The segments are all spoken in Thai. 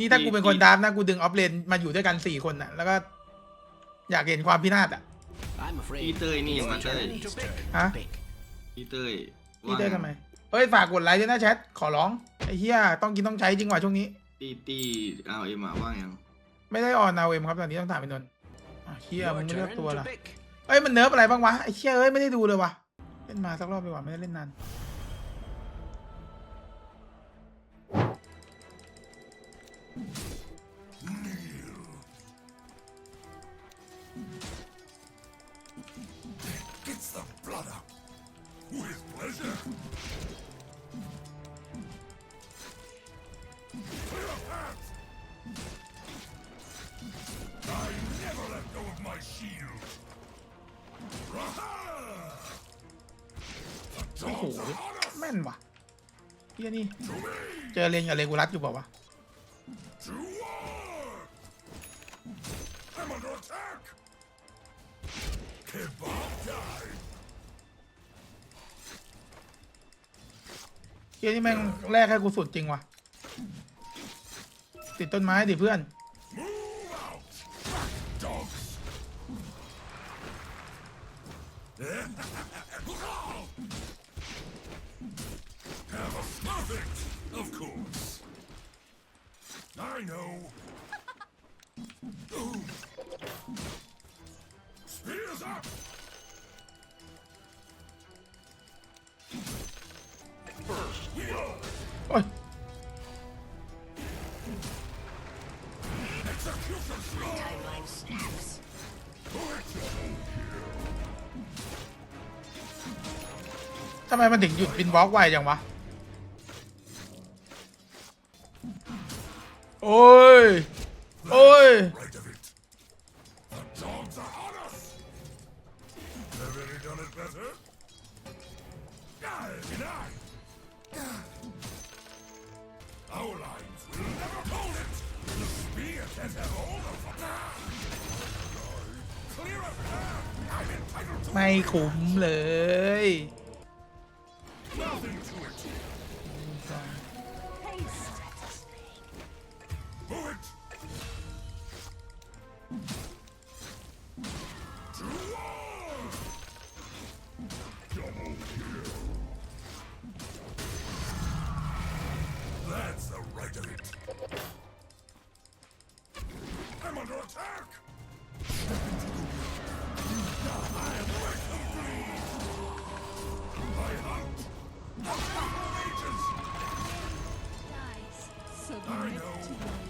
นี่ถ้ากูเป็นคนดราฟนะกูดึงออฟเลนมาอยู่ด้วยกันสี่คนน่ะ แล้วก็ อยากเห็นความพินาศอะ I'm พี่ afraid เต้ยนี่มาเต้ย to pick. ฮะ Pick. พี่เต้ยพี่เต้ยทำไมเฮ้ยฝากกดไลค์ด้วยนะแชทขอร้องไอ้เหี้ยต้องกินต้องใช้จริงว่ะช่วงนี้ ตีตีเอาเอ็มอะว่ายังไม่ได้ออนเอาเอ็มครับตอนนี้ต้องถามไปนนท์อะเหี้ย Your มึงไม่เลือก turn ตัว to ละ pick. เอ้ยมันเนิร์ฟอะไรบ้างวะไอ้เหี้ยเอ้ยไม่ได้ดูเลยวะเล่นมาสักรอบดีกว่าไม่ได้เล่นนาน นว่ะเหี้ยนี่ เจอเลนกับเลกูรัสอยู่เปล่าวะเฮียนี่แม่งแรกให้กูสุดจริงว่ะ ติดต้นไม้ดิเพื่อน course. I know. Ooh. Spears up. First, we go. โอ้ย Execution slow. Timeline snaps. Correct. ทำไมมันถึงหยุดบินบล็อกไวจังวะ ย โอ้ย ไม่คุ้มเลย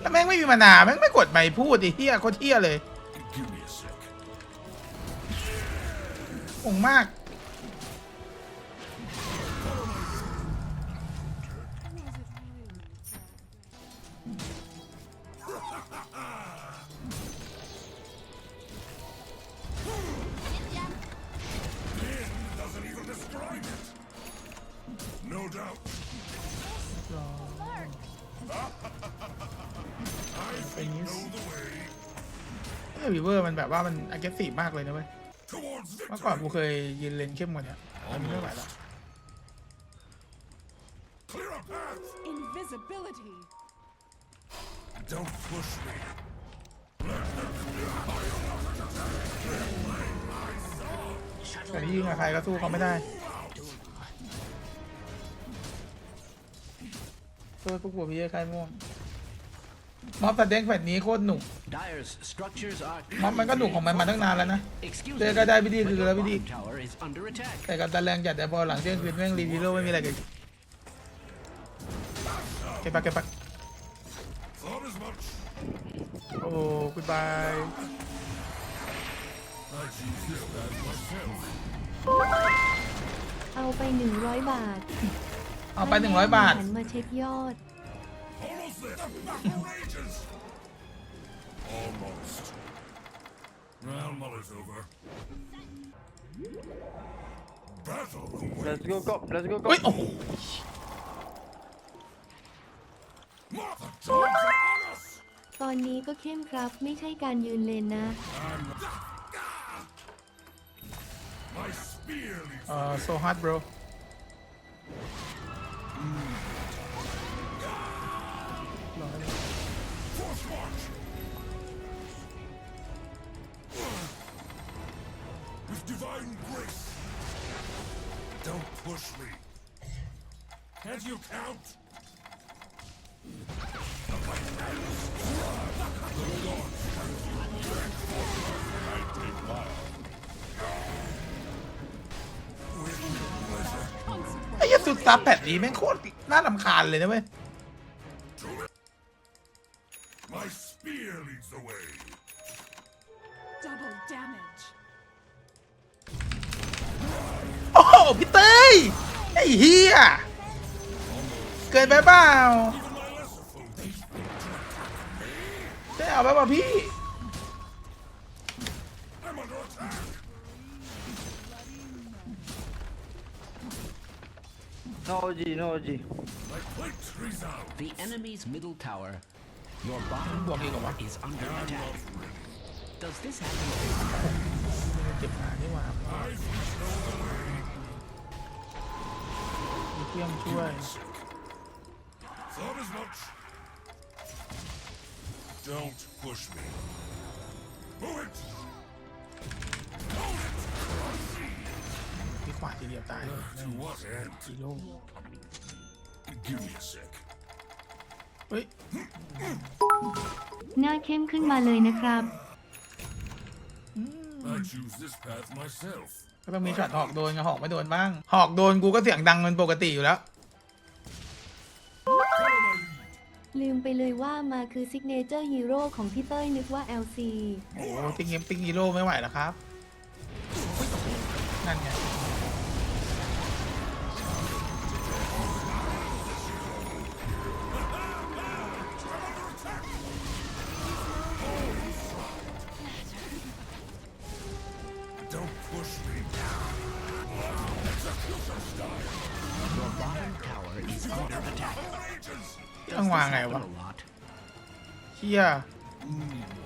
แล้วแม่งไม่มีมานาแม่งไม่กดใบพูดไอ้เฮียโคตรเฮียเลย Give me a sec. งงมาก I think know the way เออวีเวอร์มันแบบว่ามัน aggressive มากเลยนะเว้ย towards เมื่อก่อนกู victory. เคยยืนเลนเข้มกว่าเนี้ยอันนี้ไม่ไหวแล้ว Clear a path. Invisibility. Don't push me. แต่ที่ยิงกับใครก็สู้เขาไม่ได้ตัวพวกผัวพี่เยอะใครม่วง ม็อบตัดเด้งแผ่นนี้โคตรหนุก Dyer's structures are ม็อบมันก็หนุกของมันมาตั้งนานแล้วนะ Excuse เจอ me, ก็ได้วิธี but คือ your แล้ววิธี bottom tower is under attack. แต่กับตาแรงจัดแต่พอหลังเที่ยงคืนแม่งรีวิวโลไม่มีอะไรกันเก็บปักเก็บปัก Thought as much. โอ้กูบาย I choose this path myself. เอาไป100บาท เอาไปหนึ่งร้อยบาทหันมาเช็คยอด Almost there. The battle rages. Almost. Well, Muller's over. Battle awaits. Let's go cop, let's go เฮ้ย cop. โอ้โห Martha, dogs are on us. ตอนนี้ก็เข้มครับ ไม่ใช่การยืนเลนนะ I'm. My spear leaves เอ่อ so hard bro Can't you count? I take fire. ไอ้เหี้ยสุดซับแผ่นนี้แม่งโคตรน่าลำคาญเลยนะเว้ย My spear leads the way. Double damage. โอ้โหพี่เต้ยไอ้เฮีย เกินไปเปล่า Even my lesser foes. ได้เอาไปป่ะพี่ I'm under attack. No OG, no OG. My plate trees out. The enemy's middle tower. Your bottom บวกอีกเหรอวะ is under attack. Does this happen? เก็บหานี่หว่า I know the way. มีเพื่อนช่วย Sick. Thought as much. Don't push me. Move it. พี่ขวาทีเดียวตาย To what end? กิโล Give me a sec. เฮ้ย หน้าเข้มขึ้นมาเลยนะครับ I choose this path myself. ก็ต้องมีช็อตหอกโดนกับหอกไม่โดนบ้าง หอกโดนกูก็เสียงดังเป็นปกติอยู่แล้ว ลืมไปเลยว่ามาคือซิกเนเจอร์ฮีโร่ของพี่เต้ยนึกว่า LC โอ้ติ๊กเกมติ๊กฮีโร่ไม่ไหวแล้วครับนั่นไง Don't push me. Your bottom tower is under attack. Ages. ต้องวางไง Happen วะ a lot. เชี่ย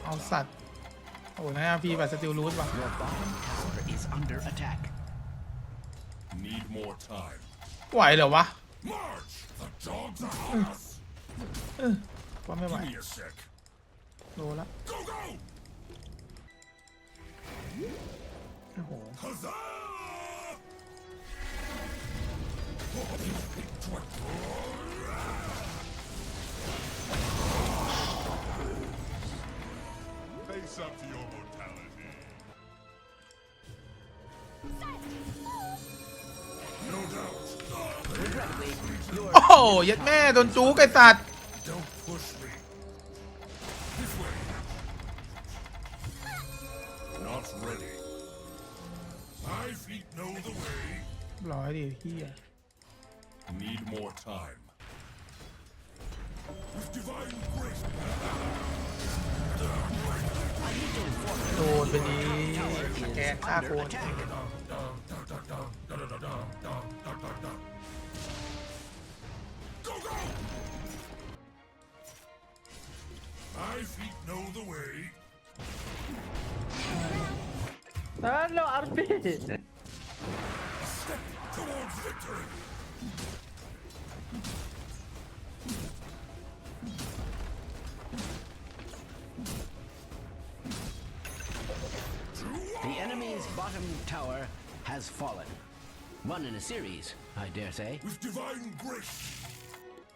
เอาสัตว์ โอ้โหนะพี่แบบสติลรูทว่ะ Your bottom tower is under attack. Need more time. ไหวเหรอวะ March. The dogs are on us. ว่าไม่ไหว Give me a sec. โดนละ Go go. โอ้โห Huzzah! Face up to your mortality. No doubt. โอ้โหยัดแม่โดนจู๊กไอสัตว์ Don't push me. This way. Not ready. My feet know the way. ร้อยดิพี่ Need more time. With divine grace. โดนไปดีแกนฆ่าโคน Go go! My feet know the way. Ah, no, RP. Towards victory. Bottom tower has fallen. One in a series, I dare say. With divine grace.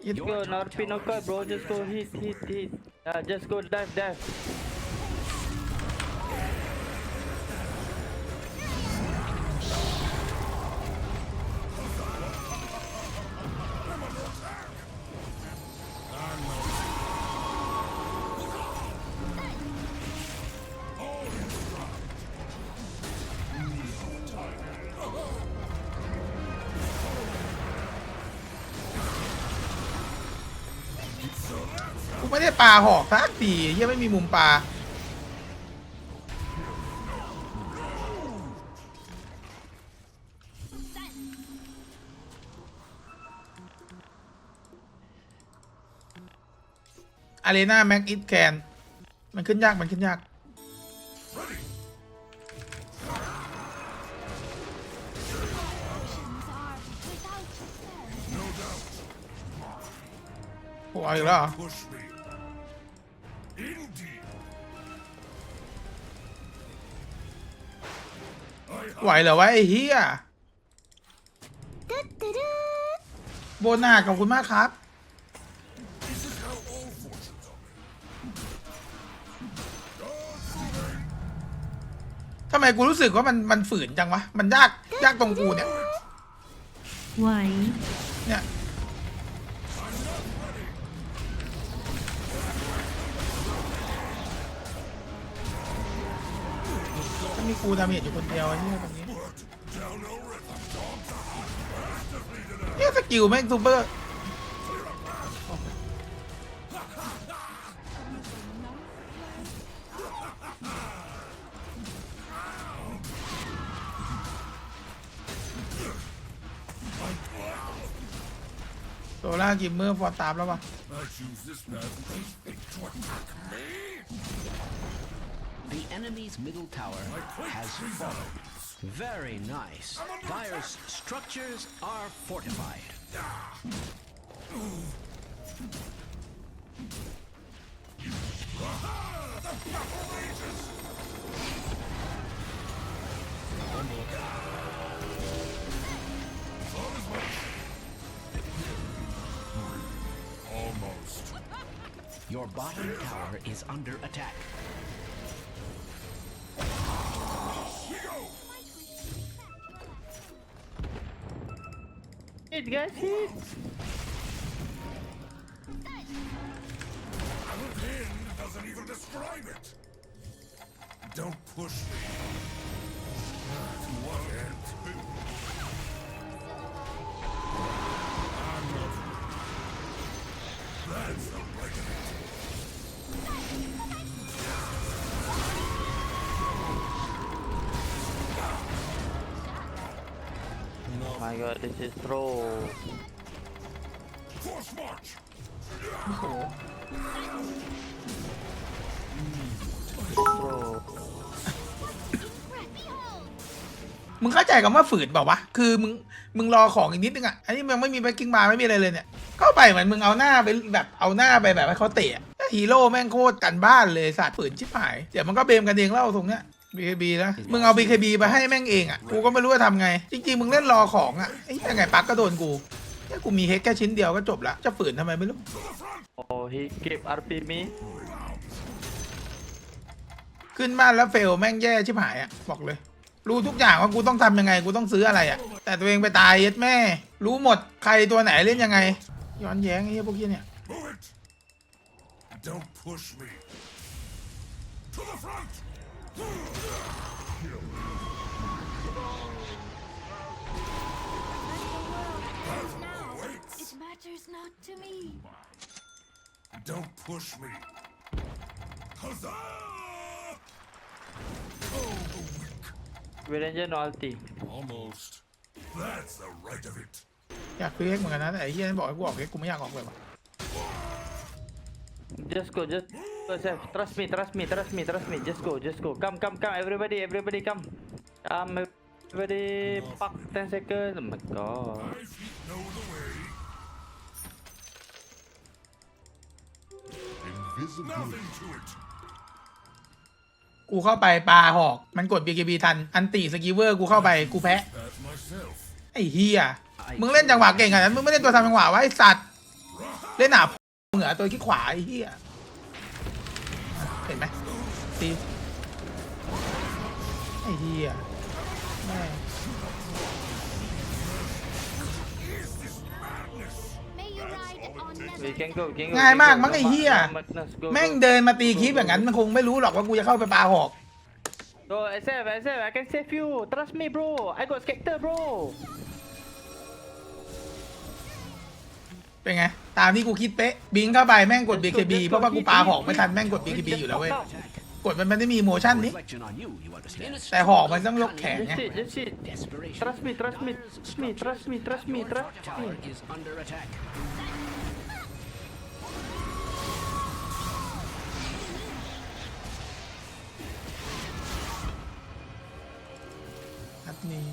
ยัด Your Go, top no RP, no tower bro. Just go hit, hit, hit. Uh, just go dive, dive.. หอกสักทีเหี้ยังไม่มีมุมปลาอารีนาแม็กอิทแคนมันขึ้นยาก มันขึ้นยาก โอ้เอาอีกแล้วเหรอ Push me. ไหวเหรอวะไอ้เฮียโบนาขอบคุณมากครับ This is how all fortunes are. ทำไมกูรู้สึกว่ามันมันฝืนจังวะ มันยากยากตรงกูเนี่ย ไหว เนี่ย มีกูดาเมจอยู่คนเดียวไอ้เนี่ยตรงนี้เนี่ยสกิลแม่งซูเปอร์โซล่ากิมเมอร์ฟอร์ตามแล้ววะ I choose this path because they to attack me. The enemy's middle tower has fallen. Very nice. Dire's structures are fortified. Almost. Your bottom tower is under attack. Dikkat et. This is throw. Force march. มึงเข้าใจคำว่าฝืนเปล่าวะ คือมึง มึงรอของอีกนิดนึงอะ อันนี้มันไม่มีแบ็คกิ้งบาร์ไม่มีอะไรเลยเนี่ยเข้าไปเหมือนมึงเอาหน้าไปแบบเอาหน้าไปแบบให้เขาเตะฮีโร่แม่งโคตรกันบ้านเลยสัตว์ฝืนชิบหาย เดี๋ยวมันก็เบมกันเองแล้วตรงเนี้ย BKB นะ มึงเอา BKB ไปให้แม่งเองอะ กูก็ไม่รู้จะทำไง จริง ๆ มึงเล่นรอของอะไอ้ยังไงปักก็โดนกูแค่กูมีเฮดแค่ชิ้นเดียวก็จบละ จะฝืนทำไมไม่รู้ Oh, he keep RP me. ขึ้นบ้านแล้วเฟลแม่งแย่ชิบหายอะ บอกเลย รู้ทุกอย่างว่ากูต้องทำยังไง กูต้องซื้ออะไรอะ แต่ตัวเองไปตายเย็ดแม่ รู้หมดใครตัวไหนเล่นยังไง ย้อนแย้งไอ้เหี้ยพวกเหี้ยเนี่ย Move it. Don't push me. To the front. It matters not to me. Don't push me. Huzzah! Oh, the weak. Ranger no ulti. Almost. That's the right of it. อยากซื้อเอ็กเหมือนกันนะแต่ไอ้เหี้ยนั่นบอกให้กูออกเอ็กกูไม่อยากออกเลยว่ะ Just go, just Go, Seth. Trust me, trust me, trust me, trust me. Just go, just go. Come, come, come. Everybody, everybody, come. Um, everybody, fuck 10 seconds. Oh my god. Nothing to it. กูเข้าไปปลาหอก มันกด BKB ทัน อันตีสกิเวอร์กูเข้าไปกูแพ้ Path myself. ไอ้เฮียมึงเล่นจังหวะเก่งขนาดนั้นมึงไม่เล่นตัวทำจังหวะวะไอ้สัตว์ เล่นหนามึงเหรอตัวขี้ขวาไอ้เฮีย เห็นไหมตีไอ้เฮียแม่ง May you ride on We never. can go, we can go. ง่าย we can มาก go. มั้งไอ้ No เฮีย ma- no madness. Go, แม่ง go. เดินมาตีคลิปอย่างนั้นมันคงไม่รู้หรอกว่ากูจะเข้าไปปลาหอก Go, SF, SF, I can save you. Trust me, bro. I got Skector, bro. เป็นไง ตามที่กูคิดเป๊ะ บิงเข้าไปแม่งกด BKB เพราะว่ากูปาหอกไม่ทันแม่งกด BKB อยู่แล้วเว้ย กดมันไม่ได้มีโมชั่นนี้ Reflection on you, you understand? แต่หอกมันต้องยกแขนไง Just sit, just sit. Desperation. Trust me, trust me, trust me, trust me, trust me, trust Tower me. is under attack. นัดนี้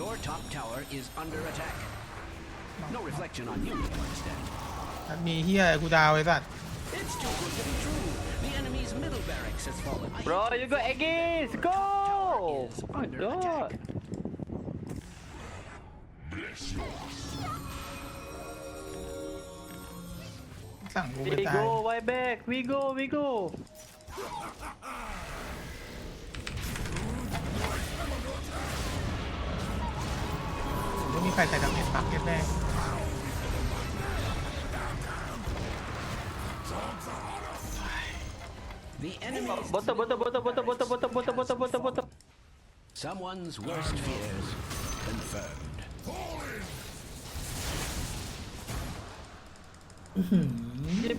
Your top tower is under attack. No reflection on you, you understand? นัดมีเฮียกูดาวไอ้สัตว์ It's too good to be true. The enemy's middle barracks has fallen. Bro, you got Aegis. Go! Oh is my under god. attack. สั่งกูไป We ตาย go, why back? We go, we go. ไม่มีใครใส่ด The enemy is Bottom, bottom, bottom, bottom, bottom, bottom, bottom, bottom, bottom, bottom. someone's worst fears confirmed.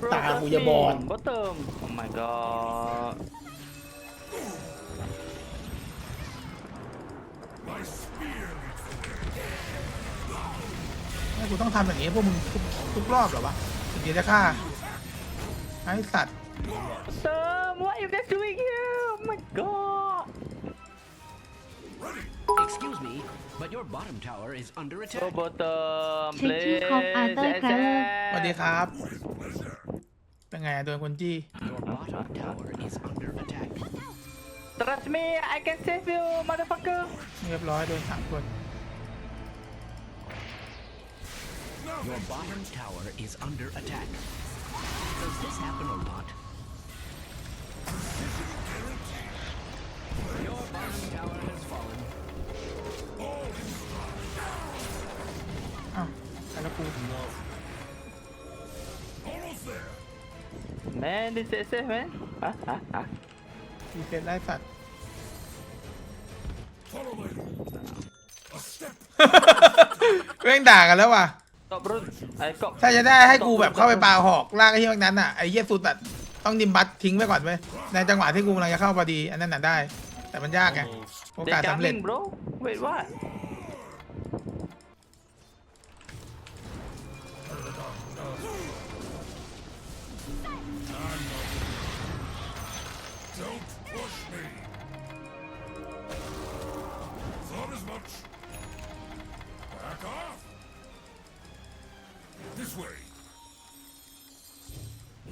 Bro, ตา trust กูจะบอด me. Bottom. Oh my god. My spear leads the way. เนี่ยกูต้องทำอย่างนี้พวกมึงทุกทุกรอบเหรอวะถึงจะฆ่าไอ้สัตว์ Bottom, what is that doing here? Oh my god! Excuse me, but your bottom tower is under attack. Robotum, เช็คชื่อคอม please. Your bottom tower is under attack. Trust me, I can save you, motherfucker. Your bottom tower is under attack. Does this happen a lot? อ้าวแล้วกู Almost there. Man, this is safe, man. Huh? Huh? Huh? ดีเซนไล่สัตว์ Follow my A step. แม่งด่ากันแล้วว่ะ Stop, bro. I got. ถ้าจะได้ให้กูแบบเข้าไปปาหอกลากไอ้ที่พวกนั้นอะไอ้เหี้ยสุดแบบต้องดิมบัตทิ้งไปก่อนเว้ยในจังหวะที่กูกำลังจะเข้าพอดี อันนั้นน่ะได้ แต่มันยากไง Almost. โอ They กาสสำเร็จ coming, bro. Wait, what? Don't push me. Thought as much. Back off. This way.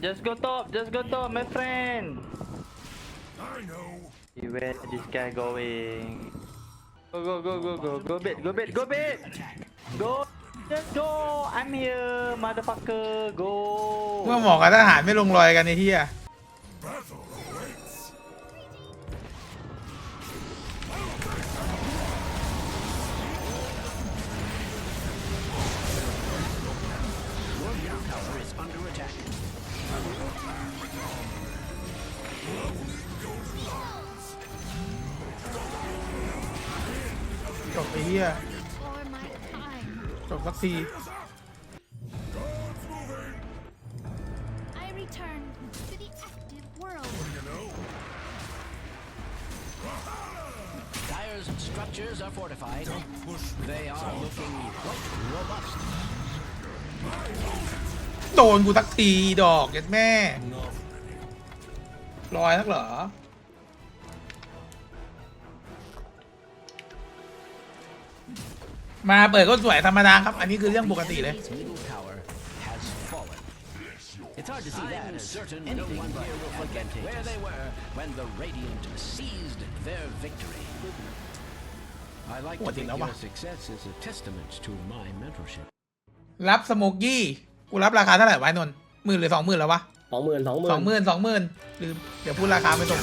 Just go top. Just go top, my friend. I know. See Where this guy going? Go, go, go, go, go. Go bit, go bit, go bit. Go. Just go. I'm here, motherfucker. Go. เมื่อหมอกับทหารไม่ลงรอยกันไอ้เหี้ย ไอ้เหี้ยจบสักทีโดนกูสักทีดอกเย็ดแม่ลอยนักเหรอ มาเปิดก็สวยธรรมดาครับ อันนี้คือเรื่องปกติเลย Enemy's middle tower has fallen. It's hard to see that. I'm certain no one here will forget where they were when the Radiant seized their victory. I like to What think in your the- success is a testament to my mentorship. รับสโมกกี้กูรับราคาเท่าไหร่วะไอ้นนท์หมื่นหรือสองหมื่นแล้ววะสองหมื่นสองหมื่สนองหมื่นสองหมื่นลืมเดี๋ยวพูดราคาไม่ตรง